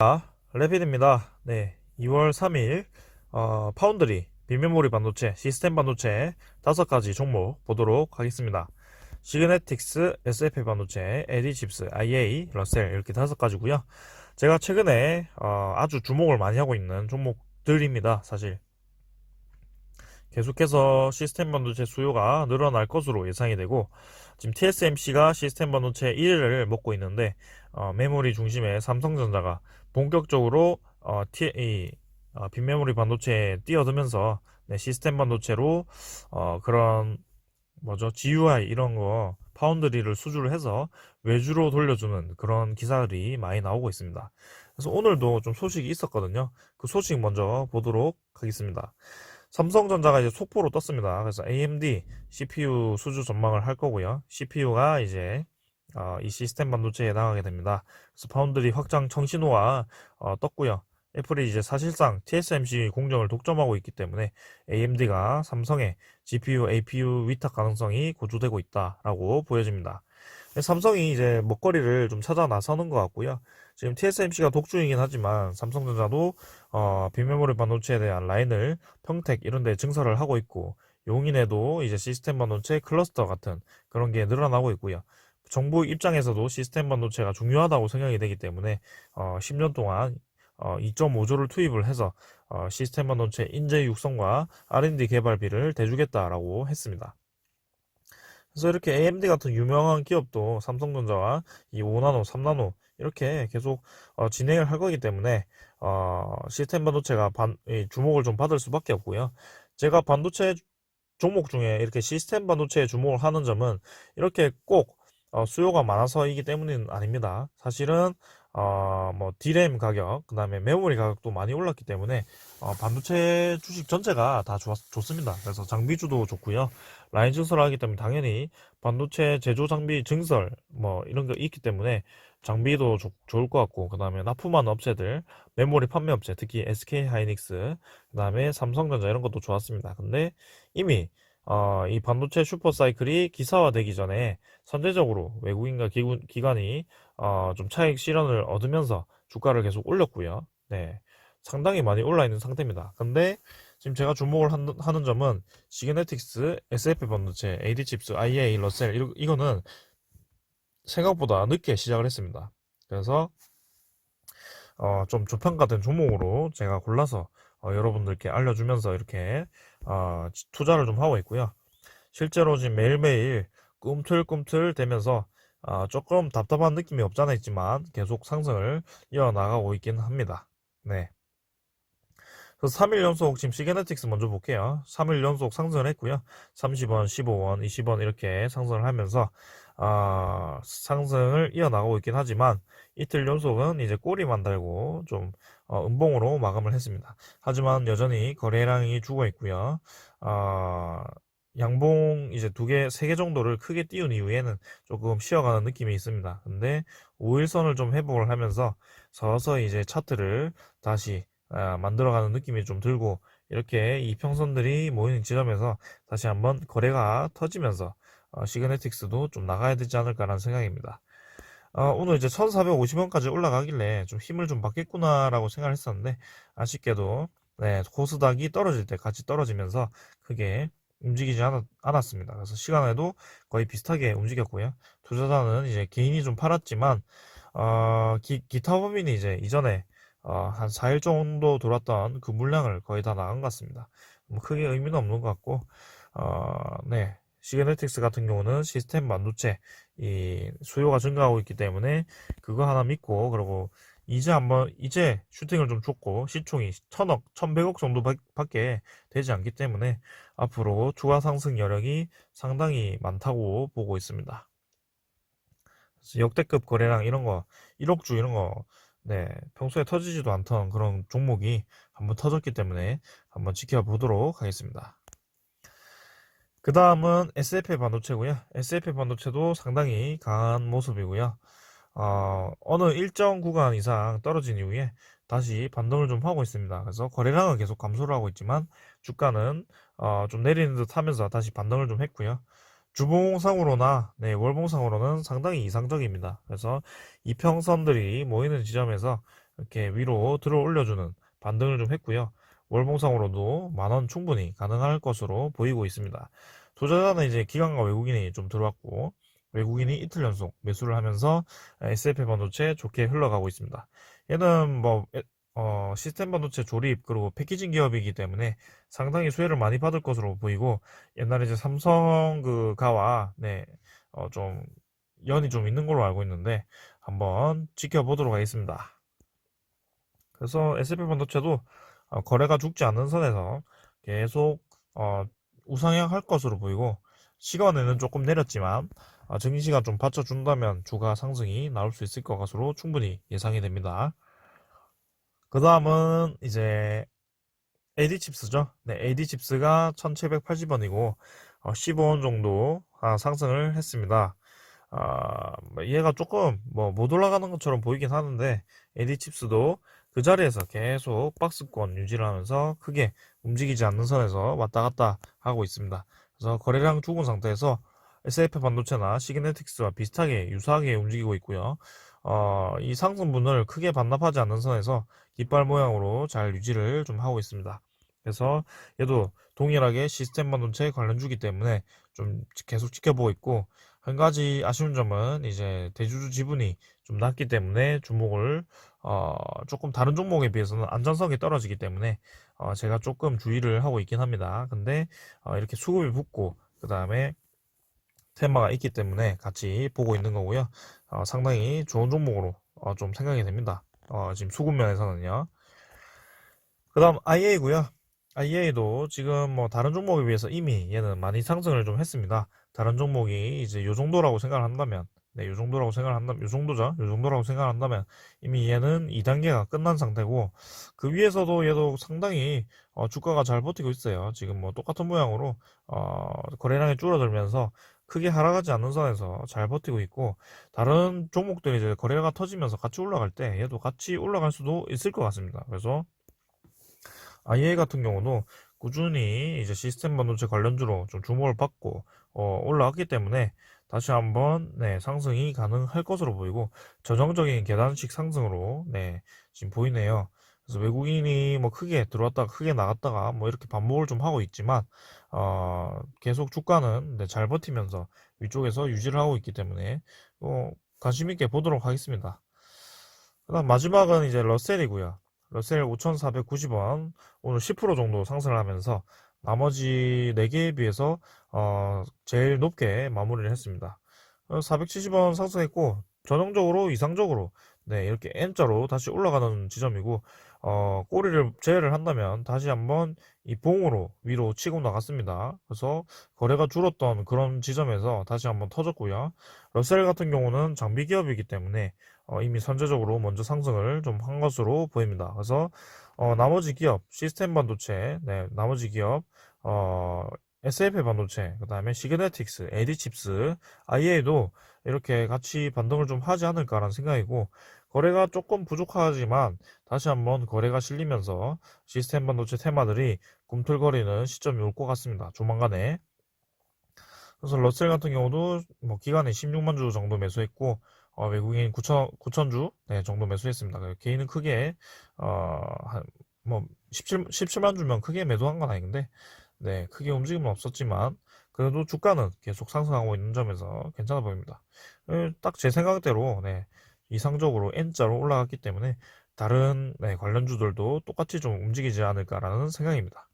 아, 레피드입니다. 네, 2월 3일 어, 파운드리, 빈메모리 반도체, 시스템 반도체 다섯 가지 종목 보도록 하겠습니다. 시그네틱스, SF 반도체, 에디칩스, IA, 러셀 이렇게 다섯 가지고요. 제가 최근에 어, 아주 주목을 많이 하고 있는 종목들입니다. 사실 계속해서 시스템 반도체 수요가 늘어날 것으로 예상이 되고 지금 TSMC가 시스템 반도체 1위를 먹고 있는데 어, 메모리 중심의 삼성전자가 본격적으로 어, T, 이, 어, 빈메모리 반도체에 뛰어들면서 네, 시스템 반도체로 어, 그런 뭐죠 GUI 이런 거 파운드리를 수주를 해서 외주로 돌려주는 그런 기사들이 많이 나오고 있습니다. 그래서 오늘도 좀 소식이 있었거든요. 그 소식 먼저 보도록 하겠습니다. 삼성전자가 이제 속보로 떴습니다. 그래서 AMD CPU 수주 전망을 할 거고요. CPU가 이제 어, 이 시스템 반도체에 나가게 됩니다. 그래서 파운드리 확장 청신호가 어, 떴고요. 애플이 이제 사실상 TSMC 공정을 독점하고 있기 때문에 AMD가 삼성의 GPU, APU 위탁 가능성이 고조되고 있다라고 보여집니다. 삼성이 이제 먹거리를 좀 찾아 나서는 것 같고요. 지금 TSMC가 독주이긴 하지만 삼성전자도 어, 빈메모리 반도체에 대한 라인을 평택 이런 데 증설을 하고 있고 용인에도 이제 시스템 반도체 클러스터 같은 그런 게 늘어나고 있고요. 정부 입장에서도 시스템 반도체가 중요하다고 생각이 되기 때문에 어, 10년 동안 어, 2.5조를 투입을 해서 어, 시스템 반도체 인재 육성과 R&D 개발비를 대주겠다라고 했습니다. 그래서 이렇게 AMD 같은 유명한 기업도 삼성전자와 이 5나노, 3나노 이렇게 계속 어, 진행을 할 거기 때문에 어, 시스템 반도체가 반, 주목을 좀 받을 수밖에 없고요. 제가 반도체 종목 중에 이렇게 시스템 반도체에 주목을 하는 점은 이렇게 꼭 어, 수요가 많아서이기 때문은 아닙니다. 사실은 어, 뭐 디램 가격, 그 다음에 메모리 가격도 많이 올랐기 때문에 어, 반도체 주식 전체가 다 좋았, 좋습니다. 그래서 장비주도 좋고요. 라인 증설을 하기 때문에 당연히 반도체 제조 장비 증설 뭐 이런 게 있기 때문에 장비도 조, 좋을 것 같고 그 다음에 납품하는 업체들, 메모리 판매 업체, 특히 SK 하이닉스, 그 다음에 삼성전자 이런 것도 좋았습니다. 근데 이미 어, 이 반도체 슈퍼 사이클이 기사화되기 전에 선제적으로 외국인과 기군, 기관이 어, 좀 차익 실현을 얻으면서 주가를 계속 올렸고요. 네. 상당히 많이 올라 있는 상태입니다. 근데 지금 제가 주목을 한, 하는 점은 시그네틱스, SF 반도체, AD칩스, IA, 러셀 이, 이거는 생각보다 늦게 시작을 했습니다. 그래서 어, 좀 조평가된 종목으로 제가 골라서 어, 여러분들께 알려주면서 이렇게 어, 투자를 좀 하고 있고요. 실제로 지금 매일매일 꿈틀꿈틀 되면서 어, 조금 답답한 느낌이 없잖아 있지만 계속 상승을 이어나가고 있긴 합니다. 네. 그래서 3일 연속 지금 시게네틱스 먼저 볼게요. 3일 연속 상승을 했고요. 30원, 15원, 20원 이렇게 상승을 하면서 어, 상승을 이어나가고 있긴 하지만 이틀 연속은 이제 꼬리만 달고 좀 어, 음봉으로 마감을 했습니다. 하지만 여전히 거래량이 죽어 있고요. 어, 양봉 이제 두 개, 세 개 정도를 크게 띄운 이후에는 조금 쉬어가는 느낌이 있습니다. 근데 5일선을 좀 회복을 하면서 서서히 이제 차트를 다시 아, 만들어가는 느낌이 좀 들고 이렇게 이평선들이 모이는 지점에서 다시 한번 거래가 터지면서 어, 시그네틱스도 좀 나가야 되지 않을까라는 생각입니다. 어, 오늘 이제 1450원까지 올라가길래 좀 힘을 좀 받겠구나라고 생각을 했었는데 아쉽게도 네, 코스닥이 떨어질 때 같이 떨어지면서 크게 움직이지 않았, 않았습니다. 그래서 시간에도 거의 비슷하게 움직였고요. 투자자는 이제 개인이 좀 팔았지만 어, 기, 기타 범인이 이제 이전에 어, 한 4일 정도 돌았던 그 물량을 거의 다 나간 것 같습니다. 뭐 크게 의미는 없는 것 같고 어, 네. 시게네틱스 같은 경우는 시스템 반도체 이 수요가 증가하고 있기 때문에 그거 하나 믿고 그리고 이제 한번 이제 슈팅을 좀 줬고 시총이 천억, 천백억 정도 밖에 되지 않기 때문에 앞으로 추가 상승 여력이 상당히 많다고 보고 있습니다. 역대급 거래량 이런 거 1억 주 이런 거 네, 평소에 터지지도 않던 그런 종목이 한번 터졌기 때문에 한번 지켜보도록 하겠습니다. 그 다음은 SF 반도체고요. SF 반도체도 상당히 강한 모습이고요. 어, 어느 일정 구간 이상 떨어진 이후에 다시 반등을 좀 하고 있습니다. 그래서 거래량은 계속 감소를 하고 있지만 주가는 어, 좀 내리는 듯 하면서 다시 반등을 좀 했고요. 주봉상으로나 네, 월봉상으로는 상당히 이상적입니다. 그래서 이평선들이 모이는 지점에서 이렇게 위로 들어 올려주는 반등을 좀 했고요. 월봉상으로도 만원 충분히 가능할 것으로 보이고 있습니다. 투자자는 이제 기관과 외국인이 좀 들어왔고 외국인이 이틀 연속 매수를 하면서 SFP 반도체 좋게 흘러가고 있습니다. 얘는 뭐 에- 어, 시스템 반도체 조립 그리고 패키징 기업이기 때문에 상당히 수혜를 많이 받을 것으로 보이고 옛날에 이제 삼성 그 가와 네, 어, 좀 연이 좀 있는 걸로 알고 있는데 한번 지켜보도록 하겠습니다. 그래서 S&P 반도체도 어, 거래가 죽지 않는 선에서 계속 어, 우상향할 것으로 보이고 시간에는 조금 내렸지만 어, 증시가 좀 받쳐준다면 주가 상승이 나올 수 있을 것으로 충분히 예상이 됩니다. 그 다음은 이제 AD칩스죠. 네, AD칩스가 1780원이고 15원 정도 아, 상승을 했습니다. 아, 뭐 얘가 조금 뭐 못 올라가는 것처럼 보이긴 하는데 AD칩스도 그 자리에서 계속 박스권 유지를 하면서 크게 움직이지 않는 선에서 왔다 갔다 하고 있습니다. 그래서 거래량 죽은 상태에서 SF 반도체나 시그네틱스와 비슷하게 유사하게 움직이고 있고요. 어, 이 상승분을 크게 반납하지 않는 선에서 깃발 모양으로 잘 유지를 좀 하고 있습니다. 그래서 얘도 동일하게 시스템 반도체 관련주기 때문에 좀 계속 지켜보고 있고 한 가지 아쉬운 점은 이제 대주주 지분이 좀 낮기 때문에 주목을 어, 조금 다른 종목에 비해서는 안전성이 떨어지기 때문에 어, 제가 조금 주의를 하고 있긴 합니다. 근데 어, 이렇게 수급이 붙고 그 다음에 테마가 있기 때문에 같이 보고 있는 거고요. 어, 상당히 좋은 종목으로 어, 좀 생각이 됩니다. 어, 지금 수급 면에서는요. 그 다음 IA고요. IA도 지금 뭐 다른 종목에 비해서 이미 얘는 많이 상승을 좀 했습니다. 다른 종목이 이제 요 정도라고 생각을 한다면, 네, 요 정도라고 생각을 한다면, 요 정도죠? 요 정도라고 생각을 한다면 이미 얘는 2단계가 끝난 상태고 그 위에서도 얘도 상당히 어, 주가가 잘 버티고 있어요. 지금 뭐 똑같은 모양으로 어, 거래량이 줄어들면서 크게 하락하지 않는 선에서 잘 버티고 있고 다른 종목들이 이제 거래가 터지면서 같이 올라갈 때 얘도 같이 올라갈 수도 있을 것 같습니다. 그래서 IA 같은 경우도 꾸준히 이제 시스템 반도체 관련주로 좀 주목을 받고 어, 올라왔기 때문에 다시 한번 네, 상승이 가능할 것으로 보이고 전형적인 계단식 상승으로 네, 지금 보이네요. 그래서 외국인이 뭐 크게 들어왔다가 크게 나갔다가 뭐 이렇게 반복을 좀 하고 있지만 어, 계속 주가는 네, 잘 버티면서 위쪽에서 유지를 하고 있기 때문에 어, 관심 있게 보도록 하겠습니다. 그다음 마지막은 이제 러셀이고요. 러셀 5,490원 오늘 10% 정도 상승을 하면서 나머지 4개에 비해서 어, 제일 높게 마무리를 했습니다. 470원 상승했고 전형적으로 이상적으로 네, 이렇게 N자로 다시 올라가는 지점이고 어, 꼬리를 제외를 한다면 다시 한번 이 봉으로 위로 치고 나갔습니다. 그래서 거래가 줄었던 그런 지점에서 다시 한번 터졌고요. 러셀 같은 경우는 장비 기업이기 때문에 어, 이미 선제적으로 먼저 상승을 좀 한 것으로 보입니다. 그래서 어, 나머지 기업 시스템 반도체, 네, 나머지 기업 어, SF 반도체, 그 다음에 시그네틱스, 에디칩스, IA도 이렇게 같이 반등을 좀 하지 않을까라는 생각이고 거래가 조금 부족하지만 다시 한번 거래가 실리면서 시스템 반도체 테마들이 꿈틀거리는 시점이 올 것 같습니다. 조만간에. 그래서 러셀 같은 경우도 뭐 기간에 16만 주 정도 매수했고 어, 외국인 9천 9천 주 네, 정도 매수했습니다. 그 개인은 크게 어 한뭐 17, 17만 주면 크게 매도한 건 아닌데 네 크게 움직임은 없었지만 그래도 주가는 계속 상승하고 있는 점에서 괜찮아 보입니다. 어, 딱제 생각대로 네, 이상적으로 N자로 올라갔기 때문에 다른 네, 관련주들도 똑같이 좀 움직이지 않을까라는 생각입니다.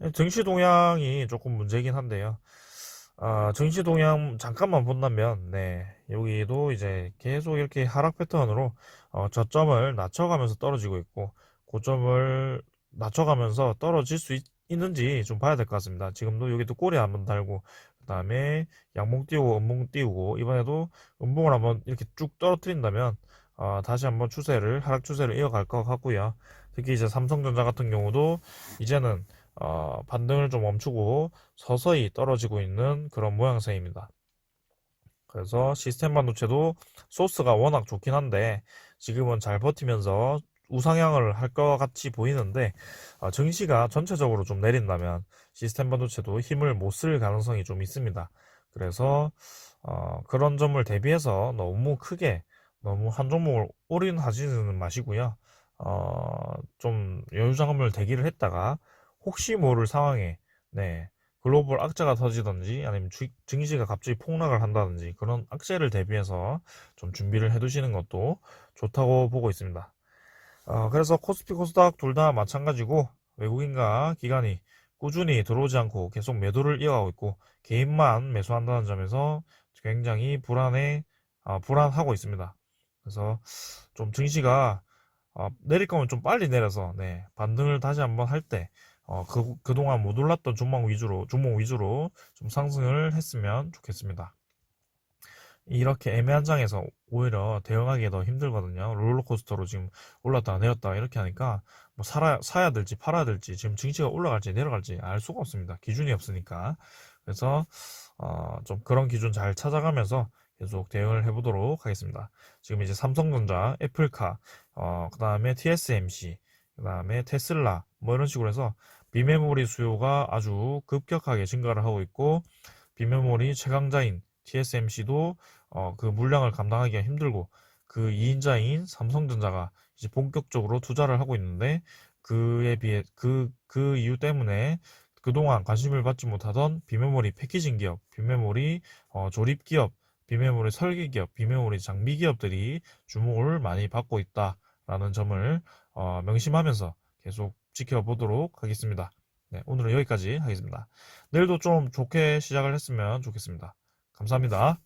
네, 증시 동향이 조금 문제긴 한데요. 아, 증시 동향 잠깐만 본다면, 네, 여기도 이제 계속 이렇게 하락 패턴으로 어, 저점을 낮춰가면서 떨어지고 있고, 고점을 낮춰가면서 떨어질 수 있, 있는지 좀 봐야 될 것 같습니다. 지금도 여기도 꼬리 한번 달고, 그 다음에 양봉 띄우고, 음봉 띄우고, 이번에도 음봉을 한번 이렇게 쭉 떨어뜨린다면, 어, 다시 한번 추세를, 하락 추세를 이어갈 것 같고요. 특히 이제 삼성전자 같은 경우도 이제는 어, 반등을 좀 멈추고 서서히 떨어지고 있는 그런 모양새입니다. 그래서 시스템 반도체도 소스가 워낙 좋긴 한데 지금은 잘 버티면서 우상향을 할 것 같이 보이는데 어, 증시가 전체적으로 좀 내린다면 시스템 반도체도 힘을 못 쓸 가능성이 좀 있습니다. 그래서 어, 그런 점을 대비해서 너무 크게 너무 한 종목을 올인하지는 마시고요. 어, 좀 여유자금을 대기를 했다가 혹시 모를 상황에 네, 글로벌 악재가 터지든지 아니면 주- 증시가 갑자기 폭락을 한다든지 그런 악재를 대비해서 좀 준비를 해두시는 것도 좋다고 보고 있습니다. 어, 그래서 코스피 코스닥 둘 다 마찬가지고 외국인과 기관이 꾸준히 들어오지 않고 계속 매도를 이어가고 있고 개인만 매수한다는 점에서 굉장히 불안해 아, 불안하고 있습니다. 그래서 좀 증시가 어, 내릴 거면 좀 빨리 내려서 네, 반등을 다시 한번 할 때 어, 그, 그동안 못 올랐던 종목 위주로 종목 위주로 좀 상승을 했으면 좋겠습니다. 이렇게 애매한 장에서 오히려 대응하기 더 힘들거든요. 롤러코스터로 지금 올랐다가 내렸다가 이렇게 하니까 뭐 살아, 사야 될지 팔아야 될지 지금 증시가 올라갈지 내려갈지 알 수가 없습니다. 기준이 없으니까. 그래서 어, 좀 그런 기준 잘 찾아가면서 계속 대응을 해보도록 하겠습니다. 지금 이제 삼성전자, 애플카, 어, 그 다음에 TSMC, 그 다음에 테슬라 뭐 이런 식으로 해서 비메모리 수요가 아주 급격하게 증가를 하고 있고 비메모리 최강자인 TSMC도 어, 그 물량을 감당하기가 힘들고 그 2인자인 삼성전자가 이제 본격적으로 투자를 하고 있는데 그에 비해 그, 그 이유 때문에 그동안 관심을 받지 못하던 비메모리 패키징 기업, 비메모리 어, 조립 기업, 비메모리 설계 기업, 비메모리 장비 기업들이 주목을 많이 받고 있다라는 점을 어, 명심하면서 계속 지켜보도록 하겠습니다. 네, 오늘은 여기까지 하겠습니다. 내일도 좀 좋게 시작을 했으면 좋겠습니다. 감사합니다.